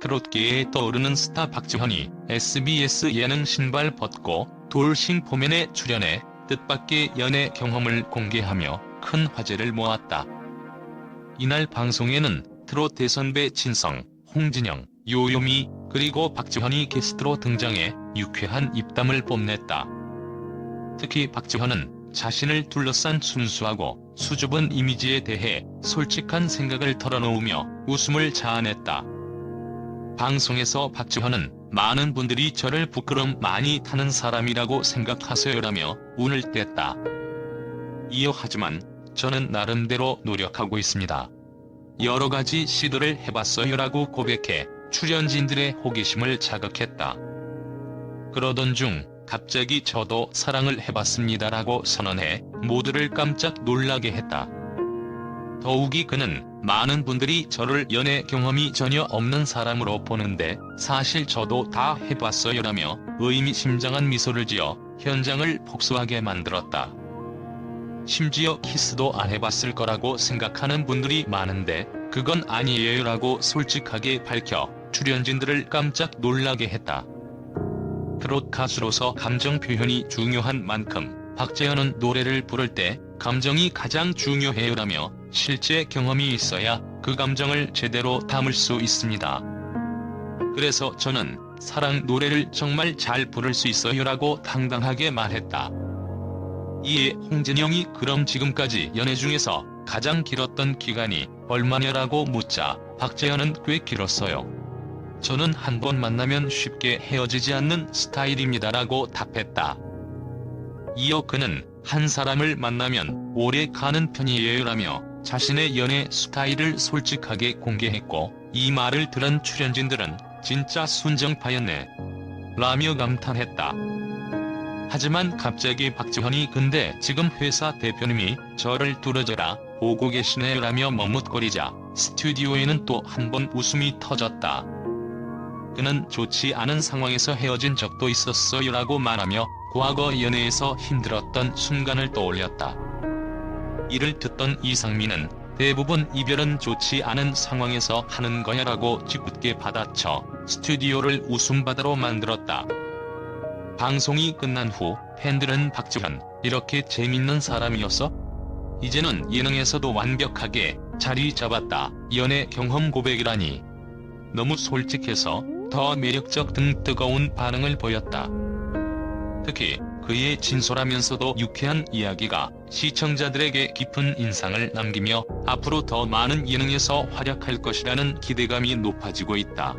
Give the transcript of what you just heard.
트롯계에 떠오르는 스타 박지현이 SBS 예능 신발 벗고 돌싱 포맨에 출연해 뜻밖의 연애 경험을 공개하며 큰 화제를 모았다. 이날 방송에는 트롯 대선배 진성, 홍진영, 요요미, 그리고 박지현이 게스트로 등장해 유쾌한 입담을 뽐냈다. 특히 박지현은 자신을 둘러싼 순수하고 수줍은 이미지에 대해 솔직한 생각을 털어놓으며 웃음을 자아냈다. 방송에서 박지현은 많은 분들이 저를 부끄럼 많이 타는 사람이라고 생각하세요라며 운을 뗐다. 이어 하지만 저는 나름대로 노력하고 있습니다. 여러 가지 시도를 해봤어요라고 고백해 출연진들의 호기심을 자극했다. 그러던 중 갑자기 저도 사랑을 해봤습니다라고 선언해 모두를 깜짝 놀라게 했다. 더욱이 그는 많은 분들이 저를 연애 경험이 전혀 없는 사람으로 보는데 사실 저도 다 해봤어요라며 의미심장한 미소를 지어 현장을 복수하게 만들었다. 심지어 키스도 안 해봤을 거라고 생각하는 분들이 많은데 그건 아니에요라고 솔직하게 밝혀 출연진들을 깜짝 놀라게 했다. 트롯 가수로서 감정 표현이 중요한 만큼 박재현은 노래를 부를 때 감정이 가장 중요해요라며 실제 경험이 있어야 그 감정을 제대로 담을 수 있습니다. 그래서 저는 사랑 노래를 정말 잘 부를 수 있어요라고 당당하게 말했다. 이에 홍진영이 그럼 지금까지 연애 중에서 가장 길었던 기간이 얼마냐라고 묻자 박재현은 꽤 길었어요. 저는 한 번 만나면 쉽게 헤어지지 않는 스타일입니다라고 답했다. 이어 그는 한 사람을 만나면 오래 가는 편이에요라며 자신의 연애 스타일을 솔직하게 공개했고 이 말을 들은 출연진들은 진짜 순정파였네. 라며 감탄했다. 하지만 갑자기 박지현이 근데 지금 회사 대표님이 저를 뚫어져라 오고 계시네 라며 머뭇거리자 스튜디오에는 또 한 번 웃음이 터졌다. 그는 좋지 않은 상황에서 헤어진 적도 있었어요 라고 말하며 과거 연애에서 힘들었던 순간을 떠올렸다. 이를 듣던 이상민은 대부분 이별은 좋지 않은 상황에서 하는 거야 라고 짓궂게 받아쳐 스튜디오를 웃음바다로 만들었다. 방송이 끝난 후 팬들은 박지현 이렇게 재밌는 사람이었어? 이제는 예능에서도 완벽하게 자리 잡았다. 연애 경험 고백이라니. 너무 솔직해서 더 매력적 등 뜨거운 반응을 보였다. 특히 그의 진솔하면서도 유쾌한 이야기가 시청자들에게 깊은 인상을 남기며 앞으로 더 많은 예능에서 활약할 것이라는 기대감이 높아지고 있다.